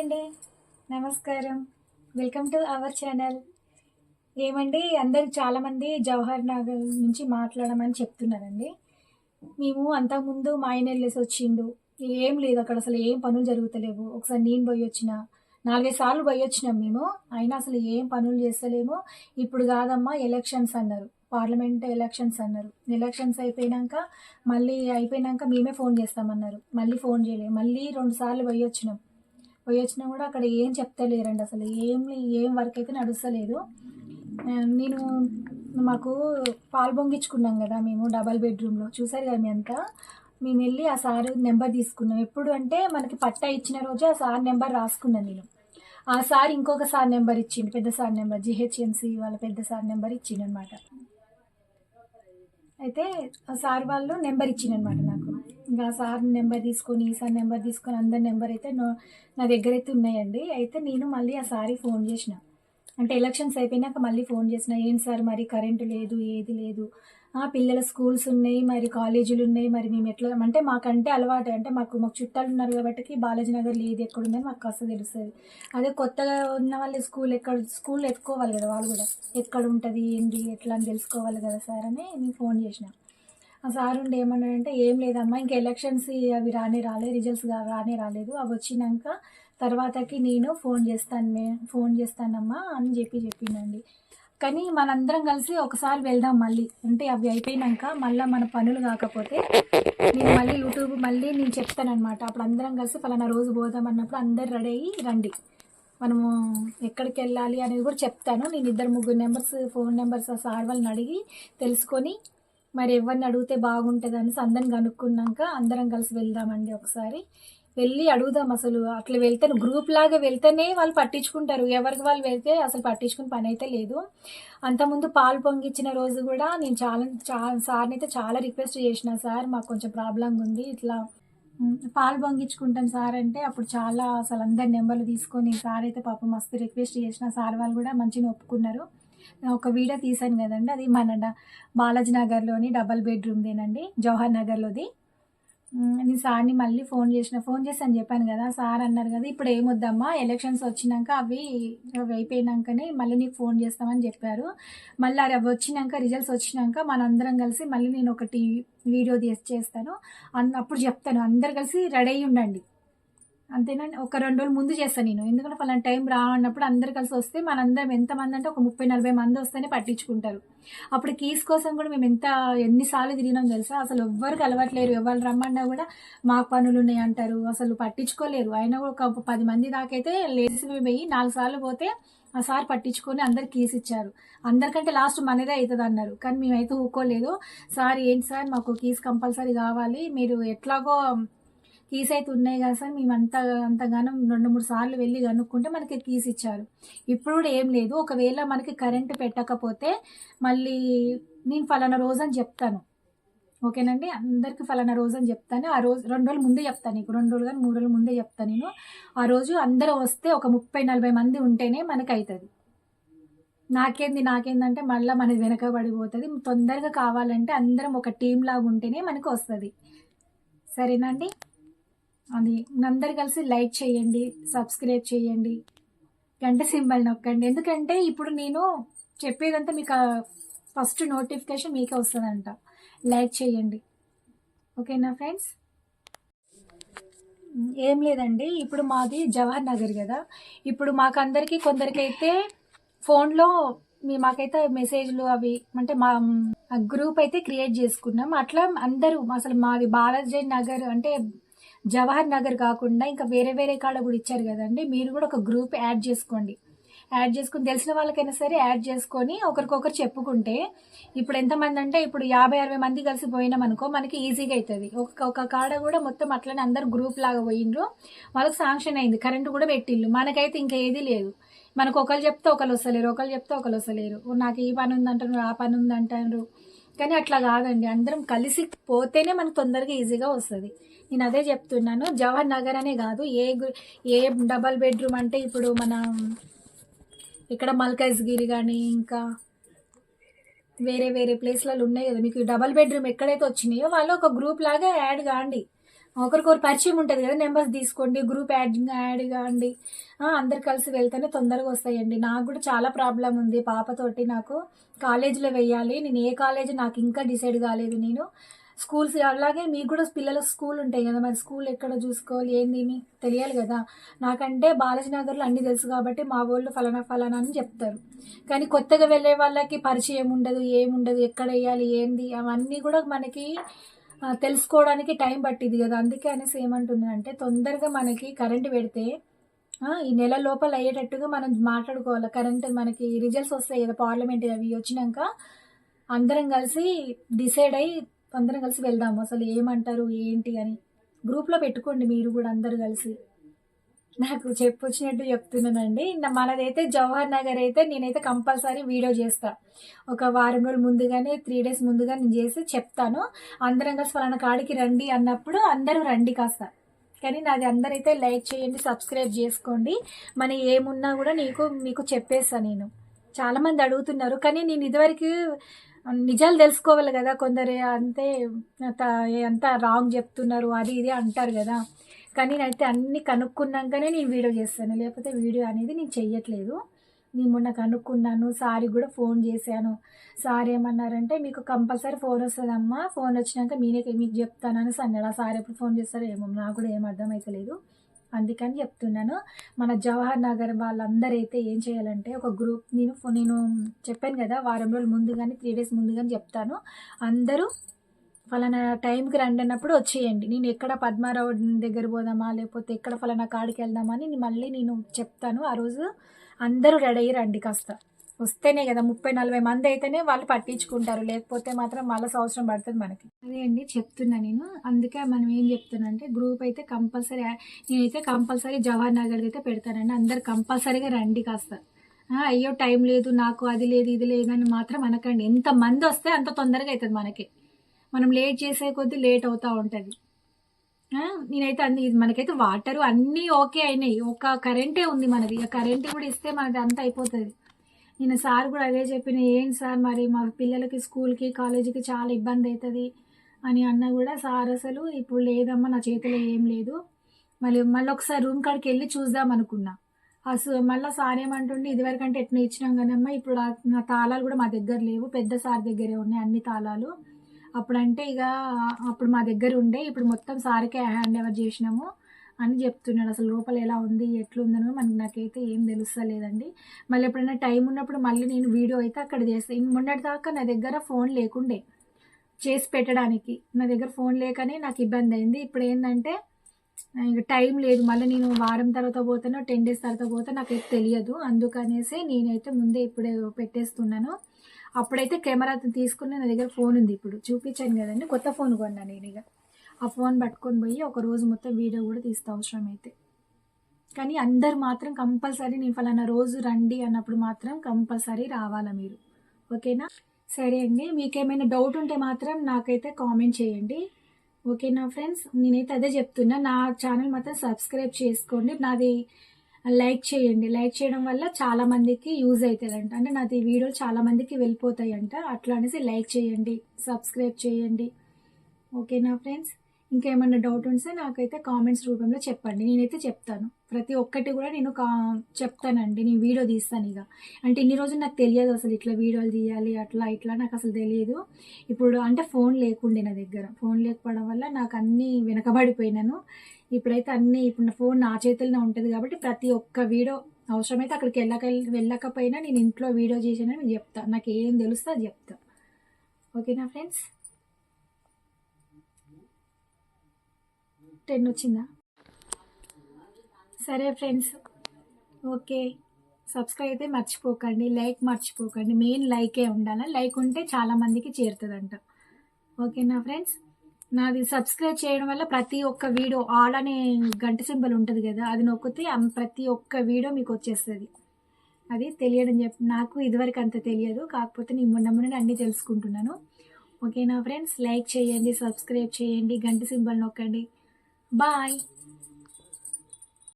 అండి. నమస్కారం. Welcome to our channel ఏమండి అందరు చాలామంది జవహర్ నగర్ నుంచి మాట్లాడమని చెప్తున్నారండి. మేము అంతకుముందు మా ఆయన వెళ్ళేసి వచ్చిండు. ఏం లేదు అక్కడ అసలు ఏం పనులు జరుగుతలేవు. ఒకసారి నేను పోయి వచ్చిన నాలుగైదు సార్లు పోయి వచ్చినాం మేము. అయినా అసలు ఏం పనులు చేస్తలేము. ఇప్పుడు కాదమ్మా ఎలక్షన్స్ అన్నారు. పార్లమెంట్ ఎలక్షన్స్ అన్నారు. ఎలక్షన్స్ అయిపోయినాక మళ్ళీ అయిపోయినాక మేమే ఫోన్ చేస్తామన్నారు. మళ్ళీ ఫోన్ చేయలేదు మళ్ళీ రెండు సార్లు పోయి వచ్చినాం. పోయి వచ్చినా కూడా అక్కడ ఏం చెప్తలేరండి అసలు. ఏం ఏం వర్క్ అయితే నడుస్తలేదు. నేను మాకు పాలు పొంగించుకున్నాం కదా మేము డబల్ బెడ్రూమ్లో చూసారు కదా మీ అంతా? మేము వెళ్ళి ఆ సార్ నెంబర్ తీసుకున్నాం. ఎప్పుడు అంటే మనకి పట్టా ఇచ్చిన రోజు ఆ సార్ నెంబర్ రాసుకున్నాను నేను. ఆ సార్ ఇంకొక సార్ నెంబర్ ఇచ్చిండు పెద్ద సార్ నెంబర్ జిహెచ్ఎంసి వాళ్ళ పెద్ద సార్ నెంబర్ ఇచ్చిండు అనమాట అయితే ఆ సార్ వాళ్ళు నెంబర్ ఇచ్చిండనమాట నాకు. ఇంకా సార్ నెంబర్ తీసుకొని ఈ సార్ నెంబర్ తీసుకొని అందరి నెంబర్ అయితే నో- నా దగ్గర అయితే ఉన్నాయండి. అయితే నేను మళ్ళీ ఆ సారి ఫోన్ చేసిన. అంటే ఎలక్షన్స్ అయిపోయినాక మళ్ళీ ఫోన్ చేసిన. ఏం సార్ మరి కరెంటు లేదు ఏది లేదు? ఆ, పిల్లల స్కూల్స్ ఉన్నాయి మరి కాలేజీలు ఉన్నాయి మరి మేము ఎట్లా? అంటే మాకంటే అలవాటు. అంటే మాకు మాకు చుట్టాలు ఉన్నారు కాబట్టి బాలాజీ నగర్ లేదు ఎక్కడ ఉందని మాకు కాస్త తెలుస్తుంది. అదే కొత్తగా ఉన్న వాళ్ళు స్కూల్ ఎక్కడ స్కూల్ ఎత్తుకోవాలి కదా వాళ్ళు కూడా. ఎక్కడ ఉంటుంది ఏంటి ఎట్లా అని తెలుసుకోవాలి కదా సార్ అని నేను ఫోన్ చేసినా. సార్ ఉండి ఏమన్నాడంటే ఏం లేదమ్మా ఇంకా ఎలక్షన్స్ అవి రానే రాలేదు రిజల్ట్స్ రానే రాలేదు. అవి వచ్చినాక తర్వాతకి నేను ఫోన్ చేస్తాను మే ఫోన్ చేస్తానమ్మా అని చెప్పి చెప్పిందండి కానీ మనందరం కలిసి ఒకసారి వెళ్దాం మళ్ళీ. అంటే అవి అయిపోయినాక మళ్ళీ మన పనులు కాకపోతే నేను మళ్ళీ యూట్యూబ్ మళ్ళీ నేను చెప్తానమాట అప్పుడు అందరం కలిసి ఫలానా రోజు పోదాం అన్నప్పుడు అందరు రెడీ అయ్యి రండి. మనము ఎక్కడికి వెళ్ళాలి అనేది కూడా చెప్తాను. నేను ఇద్దరు ముగ్గురు నెంబర్స్ ఫోన్ నెంబర్స్ ఆ సార్ వాళ్ళని అడిగి తెలుసుకొని మరి ఎవరిని అడిగితే బాగుంటుంది అనేసి అందరిని కనుక్కున్నాక అందరం కలిసి వెళ్దామండి ఒకసారి. వెళ్ళి అడుగుదాం అసలు. అట్లా వెళ్తే గ్రూప్ లాగా వెళ్తేనే వాళ్ళు పట్టించుకుంటారు. ఎవరికి వాళ్ళు వెళ్తే అసలు పట్టించుకునే పని అయితే లేదు. అంతకుముందు పాలు పొంగిచ్చిన రోజు కూడా నేను చాలా చాలా సార్ని అయితే చాలా రిక్వెస్ట్ చేసిన సార్ మాకు కొంచెం ప్రాబ్లం ఉంది ఇట్లా. పాలు పొంగించుకుంటాం సార్ అంటే అప్పుడు చాలా అసలు అందరి నెంబర్లు తీసుకొని సార్ అయితే పాపం మస్తు రిక్వెస్ట్ చేసిన సార్ వాళ్ళు కూడా మంచిగా ఒప్పుకున్నారు. ఒక వీడియో తీశాను కదండి అది మన బాలాజీ నగర్లోని డబల్ బెడ్రూమ్దేనండి జవహర్ నగర్లోది. నేను సార్ని మళ్ళీ ఫోన్ చేసిన ఫోన్ చేసి అని చెప్పాను కదా సార్ అన్నారు కదా ఇప్పుడు ఏమొద్దమ్మా ఎలక్షన్స్ వచ్చినాక అవి అయిపోయినాకనే మళ్ళీ నీకు ఫోన్ చేస్తామని చెప్పారు. మళ్ళీ అవి వచ్చినాక రిజల్ట్స్ వచ్చినాక మనందరం కలిసి మళ్ళీ నేను ఒకటి వీడియో తీసి చేస్తాను. అన్- అప్పుడు చెప్తాను అందరు కలిసి రెడీ అయ్యి ఉండండి. అంతేనండి. ఒక రెండు రోజులు ముందు చేస్తాను నేను. ఎందుకంటే ఫలానా టైం రా అన్నప్పుడు అందరు కలిసి వస్తే మనందరం ఎంతమంది అంటే ఒక ముప్పై నలభై మంది వస్తేనే పట్టించుకుంటారు. అప్పుడు కీస్ కోసం కూడా మేము ఎంత ఎన్నిసార్లు తిరిగినాం తెలుసా? అసలు ఎవ్వరికి అలవాట్లేరు ఎవరు రమ్మన్నా కూడా మాకు పనులు ఉన్నాయి అంటారు. అసలు పట్టించుకోలేరు. అయినా ఒక పది మంది దాకైతే లేచి పోయి నాలుగు సార్లు పోతే ఆ సార్ పట్టించుకొని అందరు కీస్ ఇచ్చారు. అందరికంటే లాస్ట్ మనదే అవుతుంది అన్నారు. కానీ మేమైతే ఊకోలేదు. సార్ ఏంటి సార్? మాకు కీస్ కంపల్సరీ కావాలి. మీరు ఎట్లాగో కీస్ అయితే ఉన్నాయి కదా సార్. మేము అంత అంతగానం రెండు మూడు సార్లు వెళ్ళి కనుక్కుంటే మనకి కీస్ ఇచ్చారు. ఇప్పుడు కూడా ఏం లేదు. ఒకవేళ మనకి కరెంటు పెట్టకపోతే మళ్ళీ నేను ఫలానా రోజు అని చెప్తాను. ఓకేనండి అందరికి ఫలానా రోజు అని చెప్తాను. ఆ రోజు రెండు రోజులు ముందే చెప్తాను నీకు. రెండు రోజులు కానీ మూడు రోజులు ముందే చెప్తాను నేను. ఆ రోజు అందరూ వస్తే ఒక ముప్పై నలభై మంది ఉంటేనే మనకి అవుతుంది నాకేంది నాకేందంటే మళ్ళీ మనది వెనకబడిపోతుంది. తొందరగా కావాలంటే అందరం ఒక టీం లాగా ఉంటేనే మనకు వస్తుంది. సరేనండి అది అందరు కలిసి లైక్ చేయండి సబ్స్క్రైబ్ చేయండి. గంట సింబల్ నొక్కండి. ఎందుకంటే ఇప్పుడు నేను చెప్పేదంతా మీకు ఫస్ట్ నోటిఫికేషన్ మీకే వస్తుందంట. లైక్ చేయండి. ఓకేనా ఫ్రెండ్స్? ఏం లేదండి. ఇప్పుడు మాది జవహర్ నగర్ కదా. ఇప్పుడు మాకందరికి కొందరికైతే ఫోన్లో మీ మాకైతే మెసేజ్లు అవి అంటే మా గ్రూప్ అయితే క్రియేట్ చేసుకున్నాం. అట్లా అందరూ అసలు మాది బాలాజీ నగర్ అంటే జవహర్ నగర్ కాకుండా ఇంకా వేరే వేరే కాడ కూడా ఇచ్చారు కదండి. మీరు కూడా ఒక గ్రూప్ యాడ్ చేసుకోండి. యాడ్ చేసుకుని తెలిసిన వాళ్ళకైనా సరే యాడ్ చేసుకొని ఒకరికొకరు చెప్పుకుంటే ఇప్పుడు ఎంతమంది అంటే ఇప్పుడు యాభై అరవై మంది కలిసి పోయినాం అనుకో మనకి ఈజీగా అవుతుంది ఒక ఒక కాడ కూడా మొత్తం అట్లనే అందరు గ్రూప్ లాగా పోయిండ్రు. వాళ్ళకి శాంక్షన్ అయింది. కరెంటు కూడా పెట్టిండ్రు మనకైతే ఇంకా ఏది లేదు. మనకు ఒకరు చెప్తే ఒకరు వస్తలేరు. ఒకరు చెప్తే ఒకరు వస్తలేరు. నాకు ఈ పని ఉంది అంటారు ఆ పని ఉందంటారు. కానీ అట్లా కాదండి. అందరం కలిసి పోతేనే మనకు తొందరగా ఈజీగా వస్తుంది. నేను అదే చెప్తున్నాను. జవహర్ నగర్ అనే కాదు ఏ ఏ డబల్ బెడ్రూమ్ అంటే ఇప్పుడు మన ఇక్కడ మల్కాజ్గిరి కానీ ఇంకా వేరే వేరే ప్లేస్లలో ఉన్నాయి కదా. మీకు డబల్ బెడ్రూమ్ ఎక్కడైతే వచ్చినాయో వాళ్ళు ఒక గ్రూప్ లాగా యాడ్ కాండి. ఒకరికొకరు పరిచయం ఉంటుంది కదా నెంబర్స్ తీసుకోండి గ్రూప్ యాడ్ యాడ్ కాండి. అందరు కలిసి వెళ్తేనే తొందరగా వస్తాయండి. నాకు కూడా చాలా ప్రాబ్లం ఉంది పాపతోటి నాకు. కాలేజీలో వెయ్యాలి. నేను ఏ కాలేజ్ నాకు ఇంకా డిసైడ్ కాలేదు నేను. స్కూల్స్ అలాగే మీకు కూడా పిల్లల స్కూల్ ఉంటాయి కదా మరి స్కూల్ ఎక్కడ చూసుకోవాలి ఏంది అని తెలియాలి కదా. నాకంటే బాలాజీ నగర్లో తెలుసు కాబట్టి మా వాళ్ళు ఫలానా ఫలానా అని చెప్తారు. కానీ కొత్తగా వెళ్ళే వాళ్ళకి పరిచయం ఉండదు ఏముండదు ఎక్కడ వేయాలి ఏంది అవన్నీ కూడా మనకి తెలుసుకోవడానికి టైం పట్టింది కదా. అందుకే అనేసి ఏమంటున్నానంటే తొందరగా మనకి కరెంట్ పెడితే ఈ నెల లోపల అయ్యేటట్టుగా మనం మాట్లాడుకోవాలి. కరెంట్ మనకి రిజల్ట్స్ వస్తాయి కదా పార్లమెంట్ అవి వచ్చినాక. అందరం కలిసి డిసైడ్ అయ్యి అందరం కలిసి వెళ్దాము. అసలు ఏమంటారు ఏంటి అని. గ్రూప్లో పెట్టుకోండి మీరు కూడా అందరు కలిసి. నాకు చెప్పొచ్చినట్టు చెప్తున్నానండి. నా- మనదైతే జవహర్ నగర్ అయితే నేనైతే కంపల్సరీ వీడియో చేస్తా. ఒక వారం రోజులు ముందుగానే త్రీ డేస్ ముందుగా నేను చేసి చెప్తాను. అందరం కలిసి వాళ్ళ కాడికి రండి అన్నప్పుడు అందరూ రండి కాస్త. కానీ నాది అందరైతే లైక్ చేయండి సబ్స్క్రైబ్ చేసుకోండి. మన ఏమున్నా కూడా నీకు మీకు చెప్పేస్తాను నేను. చాలా మంది అడుగుతున్నారు కానీ నేను ఇదివరకు నిజాలు తెలుసుకోవాలి కదా కొందరు. అంతే అంత- అంతా రాంగ్ చెప్తున్నారు అది ఇది అంటారు కదా. కానీ నేనైతే అన్ని కనుక్కున్నాకనే నేను వీడియో చేస్తాను. లేకపోతే వీడియో అనేది నేను చెయ్యట్లేదు. నేను మొన్న కనుక్కున్నాను సారీ కూడా ఫోన్ చేశాను. సార్ ఏమన్నారంటే మీకు కంపల్సరీ ఫోన్ వస్తుందమ్మా ఫోన్ వచ్చినాక మీనే మీకు చెప్తానని అన్నాడు. ఆ సార్ ఎప్పుడు ఫోన్ చేస్తారో ఏమో నాకు కూడా ఏం అర్థమవుతలేదు అందుకని చెప్తున్నాను. మన జవహర్ నగర్ వాళ్ళందరూ అయితే ఏం చేయాలంటే ఒక గ్రూప్ నేను ఫో- నేను చెప్పాను కదా వారం రోజులు ముందు కానీ త్రీ డేస్ ముందు కానీ చెప్తాను. అందరూ ఫలానా టైంకి రండి అన్నప్పుడు వచ్చేయండి. నేను ఎక్కడ పద్మారావు దగ్గర పోదామా లేకపోతే ఎక్కడ ఫలానా కాడికి వెళ్దామా అని నేను మళ్ళీ నేను చెప్తాను. ఆ రోజు అందరూ రెడీ అయ్యి రండి కాస్త. వస్తేనే కదా ముప్పై నలభై మంది అయితేనే వాళ్ళు పట్టించుకుంటారు. లేకపోతే మాత్రం మళ్ళీ సంవత్సరం పడుతుంది మనకి. అదే అండి చెప్తున్నా నేను. అందుకే మనం ఏం చెప్తున్నానంటే గ్రూప్ అయితే కంపల్సరీ నేనైతే కంపల్సరీ జవహర్ నగర్ అయితే పెడతానండి. అందరు కంపల్సరీగా రండి కాస్త. అయ్యో టైం లేదు నాకు అది లేదు ఇది లేదు అని మాత్రం అనకండి. ఎంత మంది వస్తే అంత తొందరగా అవుతుంది మనకి. మనం లేట్ చేసే కొద్దీ లేట్ అవుతూ ఉంటుంది. నేనైతే అన్ని ఇది మనకైతే వాటర్ అన్నీ ఓకే అయినాయి. ఒక కరెంటే ఉంది మనది. ఆ కరెంట్ కూడా ఇస్తే మనది అంతా అయిపోతుంది. నేను సార్ కూడా అదే చెప్పిన ఏం సార్ మరి మా పిల్లలకి స్కూల్కి కాలేజీకి చాలా ఇబ్బంది అవుతుంది అని అన్నా కూడా సార్ అసలు ఇప్పుడు లేదమ్మా నా చేతిలో ఏం లేదు. మళ్ళీ మళ్ళీ ఒకసారి రూమ్ కాడికి వెళ్ళి చూద్దాం అనుకున్నా. అసలు మళ్ళీ సార్ ఏమంటుండే ఇదివరకు అంటే ఎట్లా ఇచ్చినాం కానమ్మా ఇప్పుడు నా తాళాలు కూడా మా దగ్గర లేవు. పెద్ద సార్ దగ్గరే ఉన్నాయి అన్ని తాళాలు. అప్పుడంటే ఇక అప్పుడు మా దగ్గర ఉండే ఇప్పుడు మొత్తం సార్కే హ్యాండ్ ఓవర్ చేసినాము అని చెప్తున్నాడు. అసలు లోపల ఎలా ఉంది ఎట్లుందనో మనకి నాకైతే ఏం తెలుస్తలేదండి. మళ్ళీ ఎప్పుడైనా టైం ఉన్నప్పుడు మళ్ళీ నేను వీడియో అయితే అక్కడ చేస్తాను మొన్నటి దాకా నా దగ్గర ఫోన్ లేకుండే చేసి పెట్టడానికి. నా దగ్గర ఫోన్ లేకనే నాకు ఇబ్బంది అయింది. ఇప్పుడు ఏంటంటే ఇక టైం లేదు. మళ్ళీ నేను వారం తర్వాత పోతానో టెన్ డేస్ తర్వాత పోతే నాకైతే తెలియదు. అందుకనేసి నేనైతే ముందే ఇప్పుడే పెట్టేస్తున్నాను. అప్పుడైతే కెమెరా తీసుకుని నా దగ్గర ఫోన్ ఉంది ఇప్పుడు. చూపించాను కదండి. కొత్త ఫోన్ కొన్నా నేను ఇక. ఆ ఫోన్ పట్టుకొని పోయి ఒక రోజు మొత్తం వీడియో కూడా తీస్తా అవసరం అయితే. కానీ అందరు మాత్రం కంపల్సరీ నేను ఫలానా రోజు రండి అన్నప్పుడు మాత్రం కంపల్సరీ రావాలా మీరు. ఓకేనా? సరే అండి. మీకేమైనా డౌట్ ఉంటే మాత్రం నాకైతే కామెంట్ చేయండి. ఓకేనా ఫ్రెండ్స్? నేనైతే అదే చెప్తున్నా. నా ఛానల్ మాత్రం సబ్స్క్రైబ్ చేసుకోండి. నాది లైక్ చేయండి. లైక్ చేయడం వల్ల చాలా మందికి యూజ్ అవుతుందంట అంటే నాది వీడియోలు చాలా మందికి వెళ్ళిపోతాయంట. అట్లా అనేసి లైక్ చేయండి. సబ్స్క్రైబ్ చేయండి. ఓకేనా ఫ్రెండ్స్? ఇంకేమన్నా డౌట్ ఉంటే నాకైతే కామెంట్స్ రూపంలో చెప్పండి. నేనైతే చెప్తాను. ప్రతి ఒక్కటి కూడా నేను కా చెప్తానండి. నేను వీడియో తీస్తాను ఇక. అంటే ఇన్ని రోజులు నాకు తెలియదు అసలు ఇట్లా వీడియోలు తీయాలి అట్లా ఇట్లా నాకు అసలు తెలియదు. ఇప్పుడు అంటే ఫోన్ లేకుండే నా దగ్గర. ఫోన్ లేకపోవడం వల్ల నాకు అన్నీ వెనకబడిపోయినాను. ఇప్పుడైతే అన్నీ ఇప్పుడు నా ఫోన్ నా చేతుల్లోనే ఉంటుంది కాబట్టి ప్రతి ఒక్క వీడియో అవసరమైతే అక్కడికి వెళ్ళక వెళ్ళకపోయినా నేను ఇంట్లో వీడియో చేసానని నేను చెప్తా. నాకు ఏం తెలుస్తా అది చెప్తా. ఓకేనా ఫ్రెండ్స్? టెన్ వచ్చిందా? సరే ఫ్రెండ్స్. ఓకే. సబ్స్క్రైబ్ అయితే మర్చిపోకండి. లైక్ మర్చిపోకండి. మెయిన్ లైకే ఉండాలి. లైక్ ఉంటే చాలామందికి చేరుతుందంట. ఓకేనా ఫ్రెండ్స్? నాది సబ్స్క్రైబ్ చేయడం వల్ల ప్రతి ఒక్క వీడియో ఆల్ అనే గంట సింబల్ ఉంటుంది కదా అది నొక్కితే ప్రతి ఒక్క వీడియో మీకు వచ్చేస్తుంది. అది తెలియడం చెప్పి నాకు ఇదివరకు అంత తెలియదు. కాకపోతే నేను మొన్న మొన్న అన్నీ తెలుసుకుంటున్నాను. ఓకేనా ఫ్రెండ్స్? లైక్ చేయండి సబ్స్క్రైబ్ చేయండి గంట సింబల్ నొక్కండి. బాయ్.